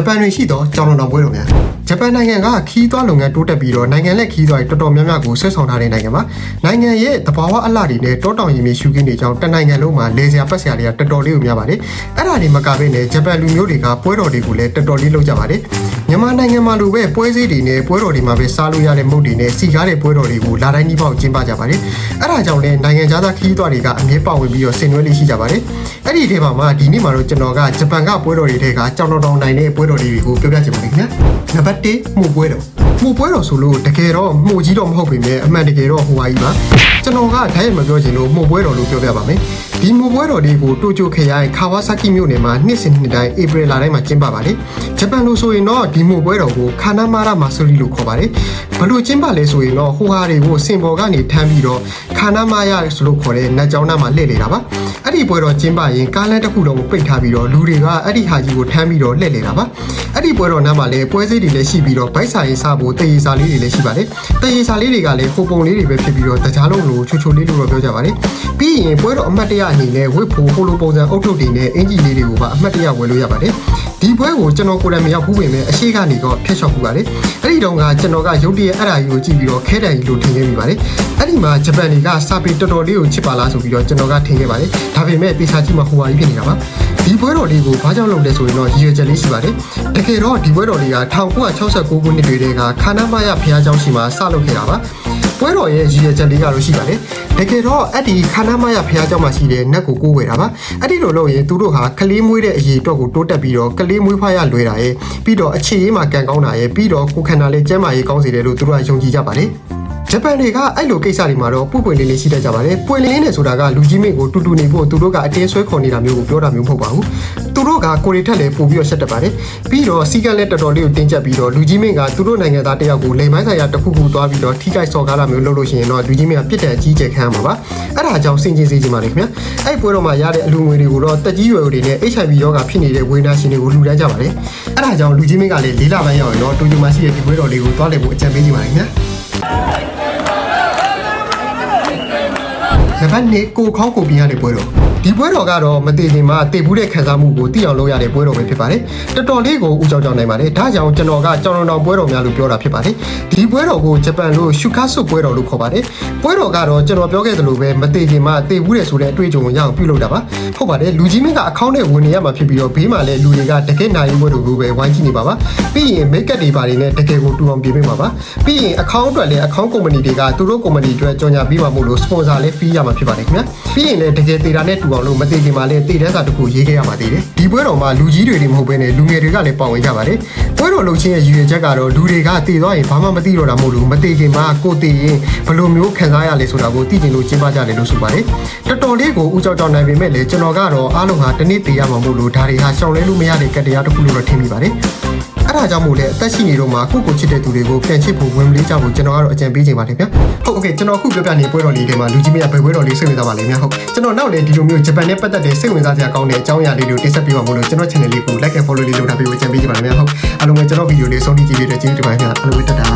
ဂျပန်တွင်ရှိသောကြောင်တော်တော်ပွဲတော်များဂျပန်နိုင်ငံကခီးသွွားလုပ်ငန်းတိုးတက်ပြီးတော့နိုင်ငံလက်ခီးသွွားတွေတော်တော်များများကိုဆွဲဆောင်ထားတဲ့နိုင်ငံပါနိုင်ငံရဲ့သဘာဝအလှတွေနဲ့တောတောင်ရီမြေရှုခင်းတွေကြောင့်တနိုင်ငံလုံးမှာလေစရာပတ်စရာတွေကတော်တော်လေးကိုများပါတယ်အဲ့ဒါတွေမကဘဲနဲ့ဂျပန်လူမျိုးတွေကပွဲတော်တွေကိုလည်းတော်တော်လေးလုပ်ကြပါတယ် မြန်မာနိုင်ငံမှာလိုပဲပွဲစည်းတွေနဲ့ပွဲတော်တွေမှာပဲစားလို့ရတဲ့မုတ်တွေနဲ့စီကားတဲ့ပွဲတော်တွေကိုလာတိုင်းဒီပေါက်ကျင်းပကြပါတယ်အဲ့ဒါကြောင့်လည်းနိုင်ငံခြားသားခီးသွွားတွေကအမြဲပါဝင်ပြီးတော့ဆင်နွှဲလေးရှိကြပါတယ်အဲ့ဒီထဲမှာမှဒီနေ့မှာတော့ကျွန်တော်ကဂျပန်ကပွဲတော်တွေထဲကကြောင်တော်တော်နိုင်တဲ့ပွဲတော်တွေကိုပြောပြချင်ပါတယ်ခင်ဗျာနံပါတ်1မှုပွဲတော်မှုပွဲတော်ဆိုလို့တကယ်တော့မှုကြီးတော့မဟုတ်ပေမဲ့အမှန်တကယ်တော့ဟိုဟာကြီးပါကျွန်တော်ကဓာတ်ရိုက်မပြောချင်လို့မှုပွဲတော်လို့ပြောပြပါမယ် ဒီမှုပွဲတော်တွေကိုတိုကျိုခရိုင်ခါဝါဆာကီမြို့နယ်မှာနှစ်စဉ်နှစ်တိုင်းဧပြီလတိုင်းမှာကျင်းပပါတယ်ဂျပန်လိုဆိုရင်တော့ဒီမှုပွဲတော်ကိုခါနာမာရာမာဆိုရီလို့ခေါ်ပါတယ်ဘလို့ကျင်းပလဲဆိုရင်တော့ဟိုဟာတွေကိုစင်ပေါ်ကနေထမ်းပြီးတော့ခါနာမာယာဆိုလို့ခေါ်တဲ့နတ်ကြောင်းနားမှာလှည့်နေတာပါအဲ့ဒီပွဲတော်ကျင်းပရင်ကားလမ်းတစ်ခုလုံးကိုပိတ်ထားပြီးတော့လူတွေကအဲ့ဒီဟာကြီးကိုထမ်းပြီးတော့လှည့်နေတာပါအဲ့ဒီပွဲတော်နားမှာလည်းပွဲစည်းတွေလည်းရှိပြီးတော့ဗိုက်စာရေးစားဖို့တရေစာလေးတွေလည်းရှိပါတယ်တရေစာလေးတွေကလည်းခိုပုံလေးတွေပဲဖြစ်ပြီးတော့တကြားလုံးလိုချိုချိုလေးလို့တော့ပြောကြပါတယ်ပြီးရင်ပွဲတော်အမှတ်တရအနေနဲ့ဝစ်ဖို့ဟိုလိုပုံစံအုတ်ထုတ်တွေနဲ့အင်ဂျီလေးတွေကိုပါအမှတ်တရဝယ်လို့ရပါတယ်ဒီပွဲကိုကျွန်တော်ကိုယ်တိုင်မရောက်ဘူးပေမဲ့အရှိကနေတော့ဖျက်ချောက်ဘူးပါတယ်အဲ့ဒီတုန်းကကျွန်တော်ကရုတ်တရက်အဲ့ဒါကြီးကိုကြည့်ပြီးတော့ခဲတံကြီးလို့ထင်ခဲ့မိပါတယ်အဲ့ဒီမှာဂျပန်တွေကစာပေတော်တော်လေးကိုချစ်ပါလားဆိုပြီးတော့ကျွန်တော်ကထင်ခဲ့ပါတယ်ဒါပေမဲ့တေချာကြည့်မှဟိုဟာကြီးဖြစ်နေတာပါဒီပွဲတော်လေးကိုဘာကြောင့်လုပ်လဲဆိုရင်တော့ရည်ရွယ်ချက်လေးရှိပါတယ်တကယ်တော့ဒီပွဲတော်လေးက1969ခုနှစ်တွေတည်းကခါနာမယဘုရားကျောင်းရှိမှာစလုပ်ခဲ့တာပါ ပွဲတော်ရဲ့ရည်ရွယ်ချက်လေးကတော့ရှိပါတယ်တကယ်တော့အဲ့ဒီခါနာမယဘုရားကျောင်းမှာရှိတဲ့နတ်ကိုကိုးဝယ်တာပါအဲ့ဒီလိုလုပ်ရင်သူတို့ဟာကလေးမွေးတဲ့အရေးအတွက်ကိုတိုးတက်ပြီးတော့ကလေးမွေးဖွားရလွယ်တာရဲ့ပြီးတော့အခြေရေးမှာကန်ကောင်းတာရဲ့ပြီးတော့ကိုယ်ခန္ဓာလေးကျန်းမာရေးကောင်းစေတယ်လို့သူတို့ကယုံကြည်ကြပါတယ် ဂျပန်တွေကအဲ့လိုကိစ္စတွေမှာတော့ပွပွင့်လေးလေးရှိတတ်ကြပါတယ်ပွင့်လေးနဲ့ဆိုတာကလူကြီးမင်းကိုတူတူနေဖို့သူတို့ကအတင်းဆွဲခေါ်နေတာမျိုးကိုပြောတာမျိုးမဟုတ်ပါဘူးသူတို့ကကိုရီထက်လည်းပို့ပြီးတော့ဆက်တက်ပါတယ်ပြီးတော့စီကံလည်းတော်တော်လေးကိုတင်းကျပ်ပြီးတော့လူကြီးမင်းကသူတို့နိုင်ငံသားတယောက်ကိုလိမ်မိုင်းဆိုင်ရာတစ်ခုခုသွားပြီးတော့ထိခိုက်စော်ကားတာမျိုးလုပ်လို့ရှိရင်တော့လူကြီးမင်းကပြစ်ဒဏ်ကြီးကျယ်ခံရမှာပါအဲ့ဒါကြောင့်စင်ကြင်စေချင်ပါလေခင်ဗျာအဲ့ပွဲတော်မှာရတဲ့အလူငွေတွေကိုတော့တက်ကြီးရွယ်တွေနဲ့ HIV ရောဂါဖြစ်နေတဲ့ဝေဒနာရှင်တွေကိုလူတန်းကြပါတယ်အဲ့ဒါကြောင့်လူကြီးမင်းကလည်းလေးလပိုင်းရောက်ရင်တော့တူတူမှရှိတဲ့ဒီပွဲတော်လေးကိုသွားလည်ဖို့အကြံပေးချင်ပါတယ်ခင်ဗျာ နံပါတ်2ကိုခေါင်းကိုပြင်းရတဲ့ပွဲတော်ဒီပွဲတော်ကတော့မတည်ခင်မှာတည်ဘူးတဲ့ခံစားမှုကိုသိအောင်လုပ်ရတဲ့ပွဲတော်ပဲဖြစ်ပါတယ်တော်တော်လေးကိုဥကြောင်ကြောင်နိုင်ပါတယ်ဒါကြောင့်ကျွန်တော်ကကြောင်တော်တော်ပွဲတော်များလို့ပြောတာဖြစ်ပါတယ်ဒီပွဲတော်ကိုဂျပန်လို့ရှုခါဆုပွဲတော်လို့ခေါ်ပါတယ်ပွဲတော်ကတော့ကျွန်တော်ပြောခဲ့သလိုပဲမတည်ခင်မှာတည်ဘူးတဲ့ဆိုတဲ့အတွေ့အကြုံကိုရအောင်ပြုလုပ်တာပါဟုတ်ပါတယ်လူကြီးမင်းကအကောင့်နဲ့ဝင်နေရမှာဖြစ်ပြီးတော့ဘေးမှာလည်းလူတွေကတကယ်နိုင်ပွဲတော်ကိုပဲဝိုင်းကြည့်နေပါပါပြီးရင်မိတ်ကပ်တွေပါတွေနဲ့တကယ်ကိုတူအောင်ပြင်ပေးပါပါပြီးရင်အကောင့်အတွက်လည်းအကောင့်ကုမ္ပဏီတွေကသူတို့ကုမ္ပဏီအတွက်ကြော်ညာပေးမှာမို့လို့စပွန်ဆာလည်းဖီးရမှာဖြစ်ပါတယ်ခင်ဗျာပြီးရင်လည်းတကယ်တေတာနဲ့တူအောင်လို့မတည်ခင်မှာလည်းတည်တဲ့စာတစ်ခုရေးခဲ့ရပါသေးတယ်ဒီပွဲတော်မှာလူကြီးတွေတွေမဟုတ်ဘဲနဲ့လူငယ်တွေကလည်းပါဝင်ကြပါတယ်ပွဲတော်လုပ်ချင်းရဲ့ရည်ရွယ်ချက်ကတော့လူတွေကတည်သွားရင်ဘာမှမသိတော့တာမဟုတ်လို့မတည်ခင်မှာကိုတည်ရင်ဘယ်လိုမျိုးခံစားရလဲဆိုတာကိုသိကျင်လို့ကျင်းပကြတယ်လို့ဆိုပါတယ်တော်တော်လေးကိုဦးကြောင်ကြောင်နိုင်ပေမဲ့လည်းကျွန်တော်ကတော့အားလုံးဟာတစ်နေ့တည်ရမှာမို့လို့ဒါတွေဟာရှောင်လဲလို့မရတဲ့ကတရားတစ်ခုလို့တော့ထင်မိပါတယ် အဲ့ဒါကြောင့်မို့လဲအသက်ရှိနေတော့မှကိုကိုချစ်တဲ့သူတွေကိုပြန်ချစ်ဖို့ဝင်မလေးကြဖို့ကျွန်တော်ကတော့အကြံပေးချင်ပါတယ်ဗျာဟုတ်โอเคကျွန်တော်အခုပြောပြနေပွဲတော်လေးတွေမှာလူကြီးမရဘယ်ပွဲတော်လေးစိတ်ဝင်စားပါလိမ့်များဟုတ်ကျွန်တော်နောက်လည်းဒီလိုမျိုးဂျပန်နဲ့ပတ်သက်တဲ့စိတ်ဝင်စားစရာကောင်းတဲ့အကြောင်းအရာလေးတွေကိုတင်ဆက်ပေးပါမို့လို့ကျွန်တော် channel လေးကို like and follow လေးလုပ်ထားပေးဖို့အကြံပေးချင်ပါတယ်များဟုတ်အားလုံးပဲကျွန်တော်ဗီဒီယိုလေးဆုံးဖြတ်ကြည့်ပြီးတော့ကျေးဇူးတင်ပါတယ်များအားလုံးပဲတက်တာ